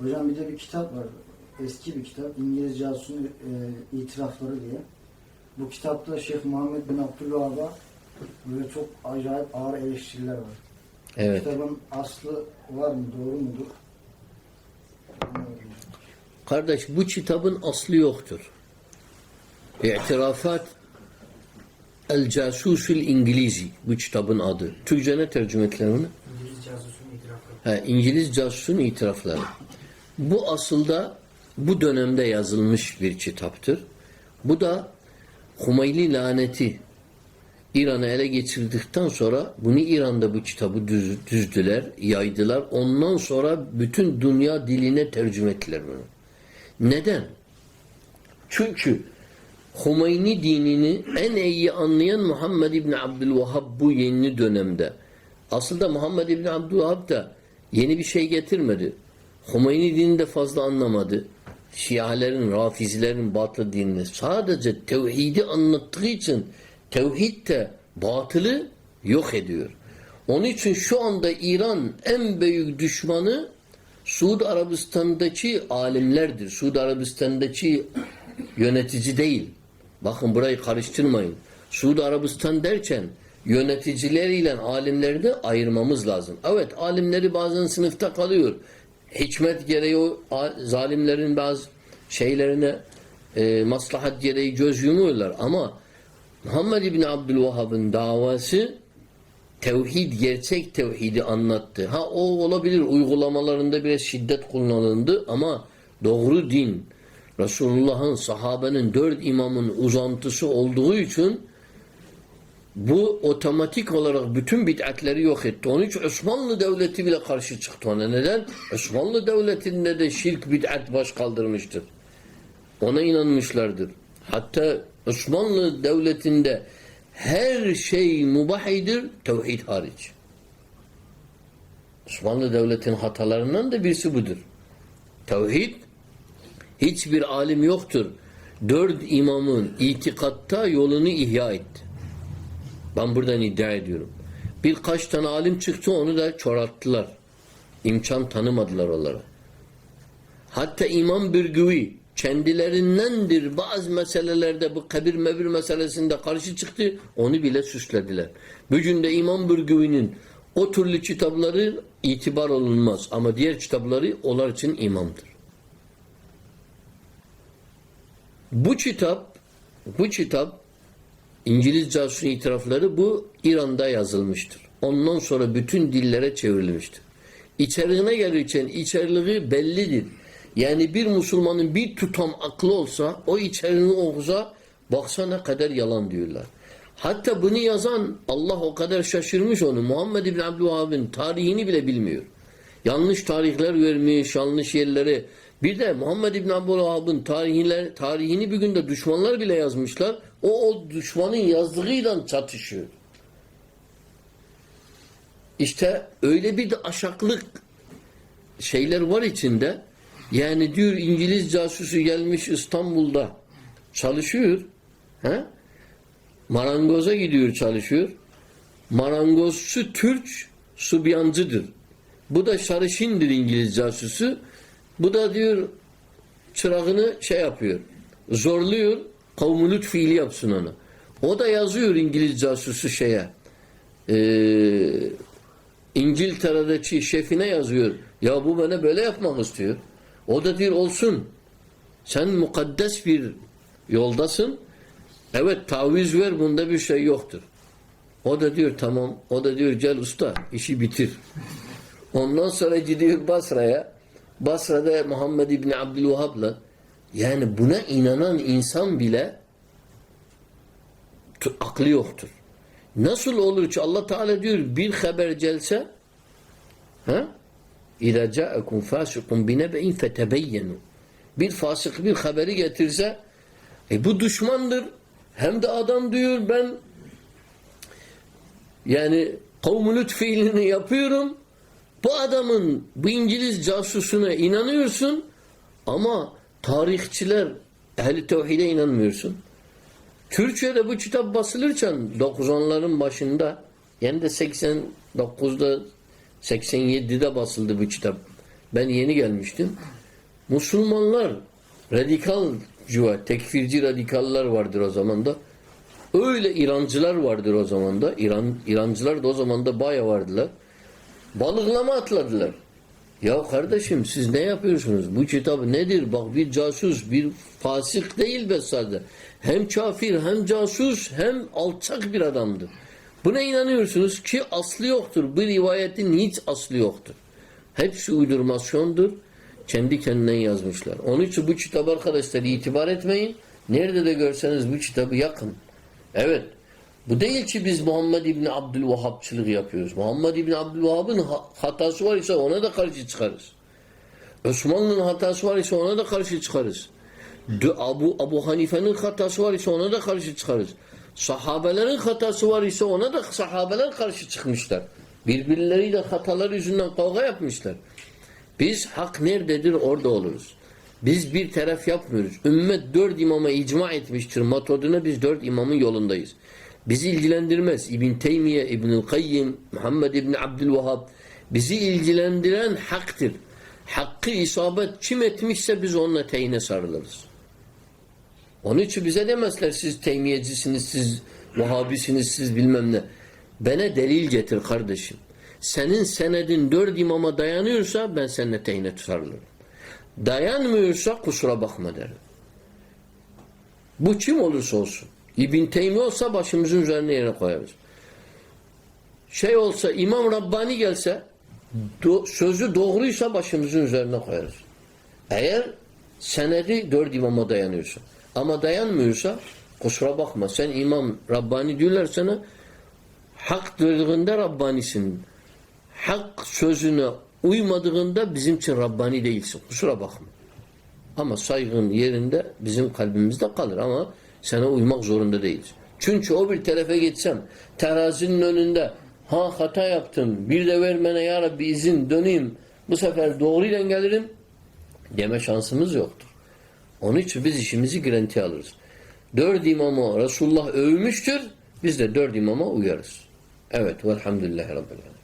Hocam bir de bir kitap var. Eski bir kitap. İngiliz casusun e, itirafları diye. Bu kitapta Şeyh Muhammed bin Abdülvahab'a böyle çok acayip ağır eleştiriler var. Evet. Kitabın aslı var mı? Doğru mudur? Kardeş bu kitabın aslı yoktur. İtirafat El Casusul İngilizi bu kitabın adı. Türkçe ne tercüme ettiler onu? İngiliz casusun itirafları. Ha, İngiliz casusun itirafları. Bu aslında bu dönemde yazılmış bir kitaptır. Bu da Humayli laneti İran'ı ele geçirdikten sonra bunu İran'da bu kitabı düz, düzdüler, yaydılar. Ondan sonra bütün dünya diline tercüme ettiler bunu. Neden? Çünkü Humeyni dinini en iyi anlayan Muhammed İbni Abdülvahhab bu yeni dönemde. Aslında Muhammed İbni Abdülvahhab da yeni bir şey getirmedi. Humeyni dinini de fazla anlamadı. Şiaların, Rafizilerin batıl dinini. Sadece tevhidi anlattığı için tevhid de batılı yok ediyor. Onun için şu anda İran en büyük düşmanı Suudi Arabistan'daki alimlerdir. Suudi Arabistan'daki yönetici değil. Bakın burayı karıştırmayın. Suudi Arabistan derken yöneticileriyle alimleri de ayırmamız lazım. Evet alimleri bazen sınıfta kalıyor. Hikmet gereği o zalimlerin bazı şeylerine e, maslahat gereği göz yumuyorlar ama Muhammed İbni Abdülvahhab'ın davası tevhid, gerçek tevhidi anlattı. Ha o olabilir uygulamalarında biraz şiddet kullanıldı ama doğru din Resulullah'ın, sahabenin, dört imamın uzantısı olduğu için bu otomatik olarak bütün bid'atleri yok etti. Onun için Osmanlı Devleti bile karşı çıktı ona. Neden? Osmanlı Devleti'nde de şirk bid'at baş kaldırmıştır. Ona inanmışlardır. Hatta Osmanlı Devleti'nde her şey mubahidir, tevhid hariç. Osmanlı Devleti'nin hatalarından da birisi budur. Tevhid hiçbir alim yoktur. Dört imamın itikatta yolunu ihya etti. Ben buradan iddia ediyorum. Birkaç tane alim çıktı onu da çorattılar. İmkan tanımadılar onlara. Hatta İmam Bürgüvi kendilerindendir bazı meselelerde bu kabir mevir meselesinde karşı çıktı. Onu bile süslediler. Bugün de İmam Bürgüvi'nin o türlü kitapları itibar olunmaz. Ama diğer kitapları onlar için imamdır. Bu kitap bu kitap İngiliz casusun itirafları bu İran'da yazılmıştır. Ondan sonra bütün dillere çevrilmiştir. İçeriğine gelirken içeriği bellidir. Yani bir Müslümanın bir tutam aklı olsa o içeriğini okusa baksa ne kadar yalan diyorlar. Hatta bunu yazan Allah o kadar şaşırmış onu. Muhammed İbn Abdülvahab'ın tarihini bile bilmiyor. Yanlış tarihler vermiş, yanlış yerleri. Bir de Muhammed İbn Abdülvahab'ın tarihini, tarihini bir günde düşmanlar bile yazmışlar. O, o düşmanın yazdığıyla çatışıyor. İşte öyle bir de aşaklık şeyler var içinde. Yani diyor İngiliz casusu gelmiş İstanbul'da çalışıyor. He? Marangoza gidiyor çalışıyor. Marangozcu Türk subyancıdır. Bu da sarışındır İngiliz casusu. Bu da diyor çırağını şey yapıyor. Zorluyor. Kavmulut fiili yapsın ona. O da yazıyor İngiliz casusu şeye. Ee, İngiltere'deki şefine yazıyor. Ya bu bana böyle yapmak istiyor. O da diyor olsun. Sen mukaddes bir yoldasın. Evet taviz ver bunda bir şey yoktur. O da diyor tamam. O da diyor gel usta işi bitir. Ondan sonra gidiyor Basra'ya. Basra'da Muhammed İbni Abdülvahhab'la yani buna inanan insan bile aklı yoktur. Nasıl olur ki Allah Teala diyor bir haber gelse ha? İza ca'akum fasiqun binebe'in fetebeyyenu. Bir fasık bir haberi getirse e bu düşmandır. Hem de adam diyor ben yani kavmulut fiilini yapıyorum. Bu adamın bu İngiliz casusuna inanıyorsun ama tarihçiler ehli tevhide inanmıyorsun. Türkçe'de bu kitap basılırken 90'ların başında yani de 89'da 87'de basıldı bu kitap. Ben yeni gelmiştim. Müslümanlar radikal cüva, tekfirci radikaller vardır o zaman da. Öyle İrancılar vardır o zaman da. İran, İrancılar da o zaman da baya vardılar. Balıklama atladılar. Ya kardeşim siz ne yapıyorsunuz? Bu kitap nedir? Bak bir casus, bir fasık değil be sadece. Hem kafir, hem casus, hem alçak bir adamdır. Buna inanıyorsunuz ki aslı yoktur. Bu rivayetin hiç aslı yoktur. Hepsi uydurmasyondur. Kendi kendinden yazmışlar. Onun için bu kitap arkadaşlar itibar etmeyin. Nerede de görseniz bu kitabı yakın. Evet. Bu değil ki biz Muhammed İbni Abdülvahhabçılık yapıyoruz. Muhammed İbni Abdülvahhab'ın ha- hatası var ise ona da karşı çıkarız. Osmanlı'nın hatası var ise ona da karşı çıkarız. Abu, Abu Hanife'nin hatası var ise ona da karşı çıkarız. Sahabelerin hatası var ise ona da sahabeler karşı çıkmışlar. Birbirleriyle hatalar yüzünden kavga yapmışlar. Biz hak nerededir orada oluruz. Biz bir taraf yapmıyoruz. Ümmet dört imama icma etmiştir. Matoduna biz dört imamın yolundayız. Bizi ilgilendirmez. İbn Teymiye, İbnül Kayyim, Muhammed İbni Abdülvahhab bizi ilgilendiren haktır. Hakkı isabet kim etmişse biz onunla teyine sarılırız. Onun için bize demezler siz teymiyecisiniz, siz Vahabisiniz, siz bilmem ne. Bana delil getir kardeşim. Senin senedin dört imama dayanıyorsa ben seninle teyine sarılırım. Dayanmıyorsa kusura bakma derim. Bu kim olursa olsun. İbn Teymi olsa başımızın üzerine yere koyarız. Şey olsa İmam Rabbani gelse do- sözü doğruysa başımızın üzerine koyarız. Eğer senedi dört imama dayanıyorsa ama dayanmıyorsa kusura bakma sen İmam Rabbani diyorlar sana hak dediğinde Rabbanisin. Hak sözüne uymadığında bizim için Rabbani değilsin. Kusura bakma. Ama saygın yerinde bizim kalbimizde kalır ama sana uymak zorunda değiliz. Çünkü o bir tarafa geçsem terazinin önünde ha hata yaptım bir de ver bana ya Rabbi izin döneyim bu sefer doğruyla gelirim deme şansımız yoktur. Onun için biz işimizi girentiye alırız. Dört imamı Resulullah övmüştür biz de dört imama uyarız. Evet velhamdülillahi Rabbil Alemin.